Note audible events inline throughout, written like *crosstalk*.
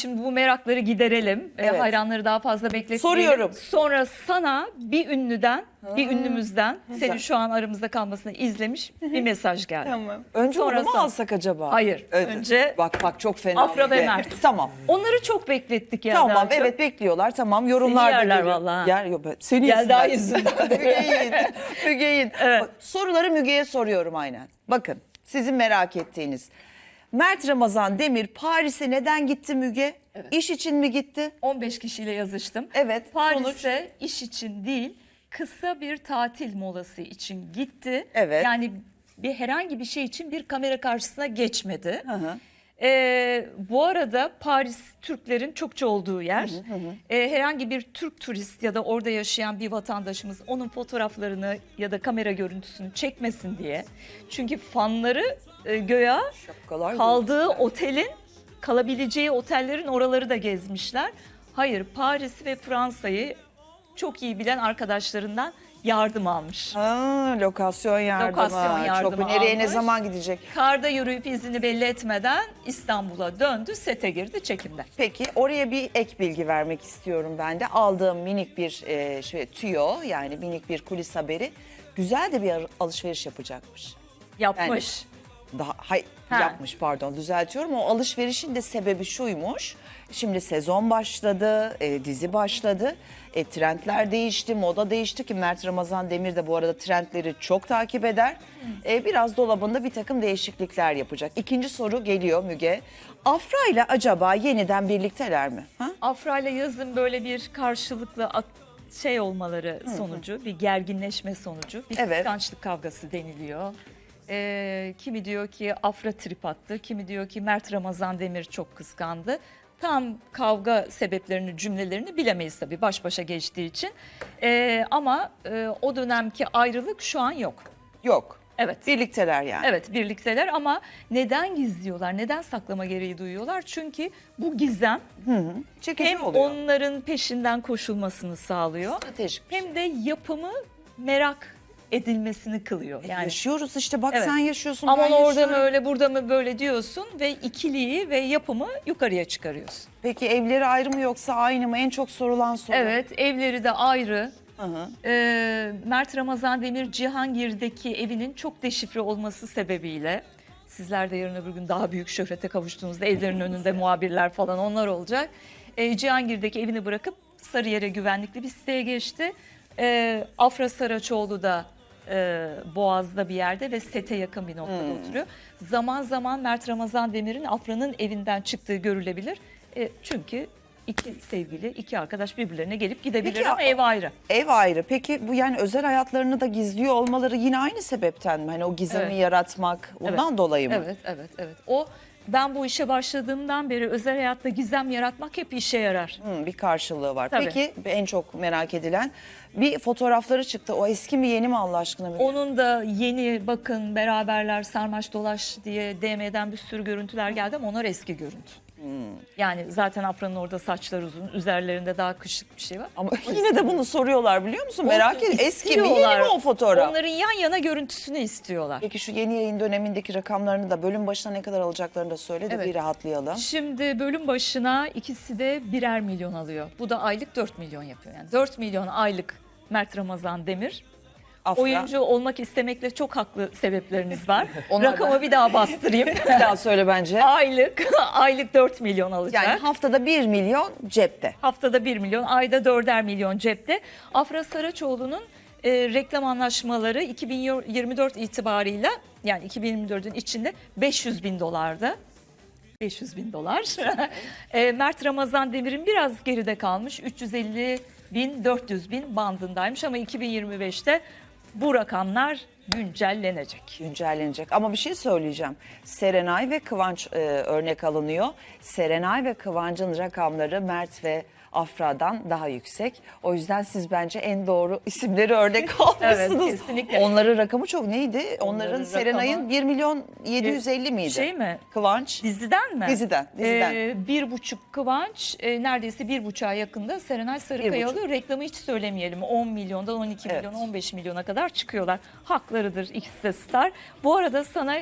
şimdi bu merakları giderelim. Ee, Evet. hayranları daha fazla bekletmeyelim. Soruyorum. Sonra sana bir ünlüden, bir ünlümüzden Güzel. senin şu an aramızda kalmasını izlemiş bir mesaj geldi. Tamam. Önce Sonra onu mu alsak acaba? Hayır, önce Bak bak çok fena. Afra ve. Mert. Tamam. Onları çok beklettik ya. Tamam daha çok. evet bekliyorlar tamam yorumlarda yerler görüyorum. vallahi. Yer yok. Seni Yelda yesinler. yüzünden. Müge'yin. Müge'yin. Evet. Bak, Soruları Müge'ye soruyorum aynen. Bakın sizin merak ettiğiniz. Mert Ramazan Demir Paris'e neden gitti Müge? İş için mi gitti? 15 kişiyle yazıştım. Evet, sonuç? Paris'e iş için değil, kısa bir tatil molası için gitti. Evet. Yani bir herhangi bir şey için bir kamera karşısına geçmedi. Hı hı. Ee, bu arada Paris Türklerin çokça olduğu yer. Ee, herhangi bir Türk turist ya da orada yaşayan bir vatandaşımız onun fotoğraflarını ya da kamera görüntüsünü çekmesin diye. Çünkü fanları e, göya Şapkalar kaldığı otelin kalabileceği otellerin oraları da gezmişler. Hayır Paris ve Fransa'yı çok iyi bilen arkadaşlarından yardım almış. Ha, lokasyon yardımı. Lokasyon yardımı Çok nereye ne almış. zaman gidecek? Karda yürüyüp izini belli etmeden İstanbul'a döndü, sete girdi çekimde. Peki oraya bir ek bilgi vermek istiyorum ben de. Aldığım minik bir e, şey, tüyo yani minik bir kulis haberi. Güzel de bir al- alışveriş yapacakmış. Yapmış. Daha hay, Ha. yapmış pardon düzeltiyorum. O alışverişin de sebebi şuymuş. Şimdi sezon başladı, e, dizi başladı. E, trendler değişti, moda değişti ki Mert Ramazan Demir de bu arada trendleri çok takip eder. E, biraz dolabında bir takım değişiklikler yapacak. İkinci soru geliyor Müge. Afra ile acaba yeniden birlikteler mi? Ha? Afra ile yazın böyle bir karşılıklı at- şey olmaları sonucu, bir gerginleşme sonucu, bir Evet. kıskançlık kavgası deniliyor. Ee, kimi diyor ki Afra trip attı, kimi diyor ki Mert Ramazan Demir çok kıskandı. Tam kavga sebeplerini, cümlelerini bilemeyiz tabii baş başa geçtiği için. Ee, ama e, o dönemki ayrılık şu an yok. Yok. Evet. Birlikteler yani. Evet birlikteler ama neden gizliyorlar? Neden saklama gereği duyuyorlar? Çünkü bu gizem Çekici hem oluyor. onların peşinden koşulmasını sağlıyor Stratejik. hem de yapımı merak edilmesini kılıyor. Yani Yaşıyoruz işte bak Evet. sen yaşıyorsun aman ben orada yaşıyorum. mı öyle burada mı böyle diyorsun ve ikiliyi ve yapımı yukarıya çıkarıyorsun. Peki evleri ayrı mı yoksa aynı mı? En çok sorulan soru. Evet evleri de ayrı. Hı hı. Ee, Mert Ramazan Demir Cihangir'deki evinin çok deşifre olması sebebiyle sizler de yarın öbür gün daha büyük şöhrete kavuştuğunuzda evlerin önünde muhabirler falan onlar olacak. Ee, Cihangir'deki evini bırakıp Sarıyer'e güvenlikli bir siteye geçti. Ee, Afra Saraçoğlu da e, Boğaz'da bir yerde ve sete yakın bir noktada oturuyor. Zaman zaman Mert Ramazan Demir'in Afra'nın evinden çıktığı görülebilir. E, çünkü iki sevgili, iki arkadaş birbirlerine gelip gidebilir Peki, ama ev ayrı. Ev ayrı. Peki bu yani özel hayatlarını da gizliyor olmaları yine aynı sebepten mi? Hani o gizemi Evet. yaratmak ondan dolayı mı? Evet, evet, evet. O ben bu işe başladığımdan beri özel hayatta gizem yaratmak hep işe yarar. Hı, bir karşılığı var. Tabii. Peki en çok merak edilen bir fotoğrafları çıktı. O eski mi yeni mi Allah aşkına? Onun da yeni bakın beraberler sarmaş dolaş diye DM'den bir sürü görüntüler geldi ama onlar eski görüntü. Yani zaten Afra'nın orada saçlar uzun, üzerlerinde daha kışlık bir şey var. Ama *laughs* yine de bunu soruyorlar biliyor musun? Merak ediyorum. Eski mi yeni mi o fotoğraf? Onların yan yana görüntüsünü istiyorlar. Peki şu yeni yayın dönemindeki rakamlarını da bölüm başına ne kadar alacaklarını da söyle de Evet. bir rahatlayalım. Şimdi bölüm başına ikisi de birer milyon alıyor. Bu da aylık 4 milyon yapıyor. Yani 4 milyon aylık Mert Ramazan Demir. Afra. Oyuncu olmak istemekle çok haklı sebepleriniz var. *laughs* Rakamı bir daha bastırayım. *laughs* Bir daha söyle bence. aylık *laughs* aylık 4 milyon alacak. Yani haftada 1 milyon cepte. Haftada 1 milyon, ayda 4'er milyon cepte. Afra Saraçoğlu'nun e, reklam anlaşmaları 2024 itibarıyla yani 2024'ün içinde 500 bin dolarda. 500 bin dolar. E, Mert Ramazan Demir'in biraz geride kalmış. 350 bin, 400 bin bandındaymış ama 2025'te bu rakamlar güncellenecek. güncellenecek. Ama bir şey söyleyeceğim. Serenay ve Kıvanç e, örnek alınıyor. Serenay ve Kıvanç'ın rakamları Mert ve Afra'dan daha yüksek. O yüzden siz bence en doğru *laughs* isimleri örnek almışsınız. kesinlikle. Onların rakamı çok neydi? Onların, Onların Serenay'ın rakamı- 1 milyon 750 miydi? Şey mi? Kıvanç. Diziden mi? Diziden, diziden. Ee, bir buçuk Kıvanç, e, neredeyse bir buçuğa yakında Serenay Sarıkaya alıyor. Reklamı hiç söylemeyelim. 10 milyondan 12 Evet. milyon, 15 milyona kadar çıkıyorlar. Haklarıdır ikisi de star. Bu arada sana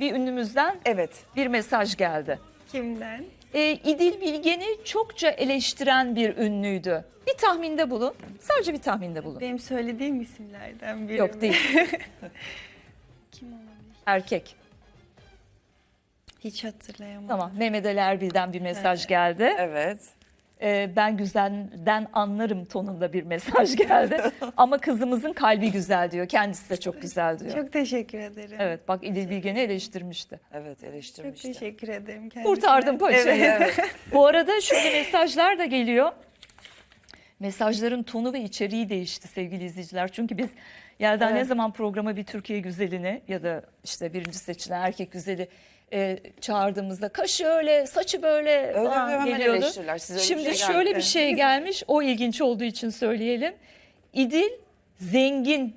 bir ünlümüzden Evet. bir mesaj geldi. Kimden? e, İdil Bilgen'i çokça eleştiren bir ünlüydü. Bir tahminde bulun. Sadece bir tahminde bulun. Benim söylediğim isimlerden biri. Yok değil. *laughs* Kim olabilir? Erkek. Hiç hatırlayamadım. Tamam. Mehmet Ali Erbil'den bir mesaj geldi. Evet. Ee, ben güzelden anlarım tonunda bir mesaj geldi. *laughs* Ama kızımızın kalbi güzel diyor. Kendisi de çok güzel diyor. Çok teşekkür ederim. Evet bak İdil Bilgen'i eleştirmişti. Evet Çok eleştirmişti. teşekkür ederim kendisine. Kurtardım paçayı. Evet, evet. *laughs* Bu arada şöyle mesajlar da geliyor. Mesajların tonu ve içeriği değişti sevgili izleyiciler. Çünkü biz Yelda ne Evet. zaman programa bir Türkiye güzelini ya da işte birinci seçilen erkek güzeli e, çağırdığımızda kaşı öyle, saçı böyle Öyle falan hemen geliyordu. eleştirirler. Size öyle bir Şimdi şey şöyle geldi. bir şey gelmiş. O ilginç olduğu için söyleyelim. İdil zengin,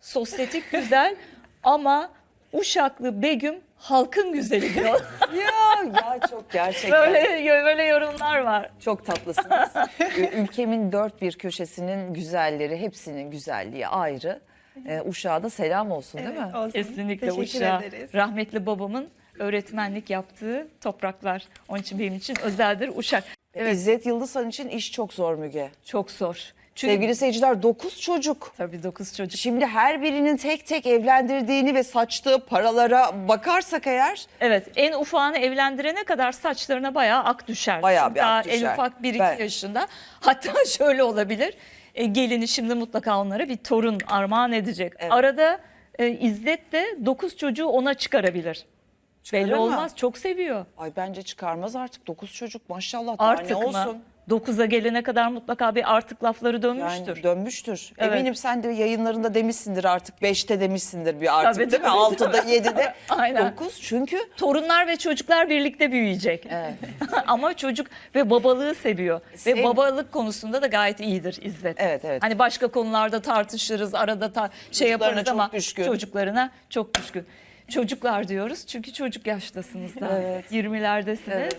sosyetik *laughs* güzel ama Uşaklı Begüm halkın güzeli diyor. *laughs* ya ya çok gerçekten. böyle böyle yorumlar var. Çok tatlısınız. *laughs* Ü- Ülkemin dört bir köşesinin güzelleri, hepsinin güzelliği ayrı. Ee, Uşak'a da selam olsun değil mi? Olsun. Kesinlikle Teşekkür Uşak. ederiz. Rahmetli babamın öğretmenlik yaptığı topraklar. Onun için benim için özeldir Uşak. Evet İzzet Yıldızhan için iş çok zor Müge. çok zor. Çünkü Sevgili seyirciler 9 çocuk. tabii dokuz çocuk. Şimdi her birinin tek tek evlendirdiğini ve saçtığı paralara bakarsak eğer Evet en ufağını evlendirene kadar saçlarına bayağı ak düşer. Bayağı bir ak Daha düşer. en ufak 1-2 Ben- yaşında. Hatta *laughs* şöyle olabilir. E, gelini şimdi mutlaka onlara bir torun armağan edecek. Evet. Arada e, İzzet de 9 çocuğu ona çıkarabilir. Çıkarır Belli mı? olmaz çok seviyor. ay bence çıkarmaz artık 9 çocuk maşallah daha Artık ne mı? olsun. 9'a gelene kadar mutlaka bir artık lafları dönmüştür. Yani dönmüştür. Evet. Eminim sen de yayınlarında demişsindir artık 5'te demişsindir bir artık Tabii, değil mi? tabii, 6'da 7'de *laughs* Aynen. 9 çünkü Torunlar ve çocuklar birlikte büyüyecek. Evet. *laughs* Ama çocuk ve babalığı seviyor. Sev- Ve babalık konusunda da gayet iyidir İzzet. Evet, evet. Hani başka konularda tartışırız, arada ta- şey Çocuklarına yaparız çok ama düşkün. çocuklarına çok düşkün. Çocuklar diyoruz çünkü çocuk yaştasınız da. Evet. 20'lerdesiniz. Evet.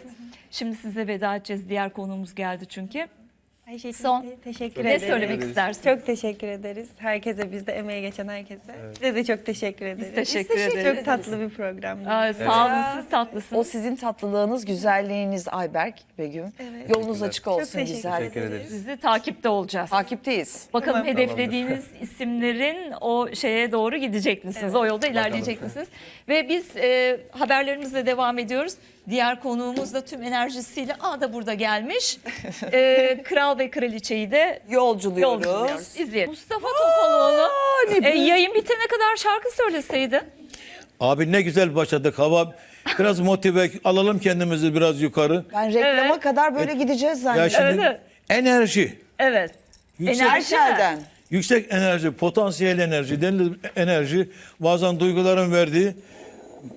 Şimdi size veda edeceğiz. Diğer konuğumuz geldi çünkü. Ayşe'cim, Son. te- teşekkür Ne ederiz. söylemek istersin? Çok teşekkür ederiz. Herkese bizde emeği geçen herkese. Size de çok teşekkür ederiz. teşekkür Çok ederiz. tatlı bir programdı. Aa, Sağ olun siz tatlısınız. o sizin tatlılığınız, güzelliğiniz Ayberk Begüm. Evet. Yolunuz açık olsun teşekkür güzel. Teşekkür ederiz. Sizi takipte olacağız. Takipteyiz. Bakalım Tamam. hedeflediğiniz isimlerin o şeye doğru gidecek misiniz? O yolda ilerleyecek misiniz? Ve biz e, haberlerimizle devam ediyoruz. Diğer konuğumuz da tüm enerjisiyle aa da burada gelmiş. *laughs* E, Kral ve Kraliçeyi de Yolculuyoruz. yolculuyoruz. İzleyelim. Mustafa Topaloğlu e, yayın bitene kadar şarkı söyleseydi. Abi ne güzel başladık. Hava biraz motive alalım kendimizi biraz yukarı. Ben reklama Evet. kadar böyle gideceğiz Ya zannediyorum. şimdi Evet, enerji, Evet. yüksek, Enerji mi? Yüksek enerji, potansiyel enerji, denilir enerji bazen duyguların verdiği,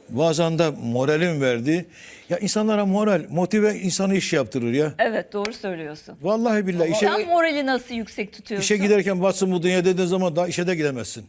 bazen de moralin verdiği. Ya insanlara moral, motive insanı iş yaptırır ya. Evet doğru söylüyorsun. Vallahi billahi işe, Sen morali nasıl yüksek tutuyorsun? işe giderken batsın bu dünya dediğin zaman daha işe de gidemezsin.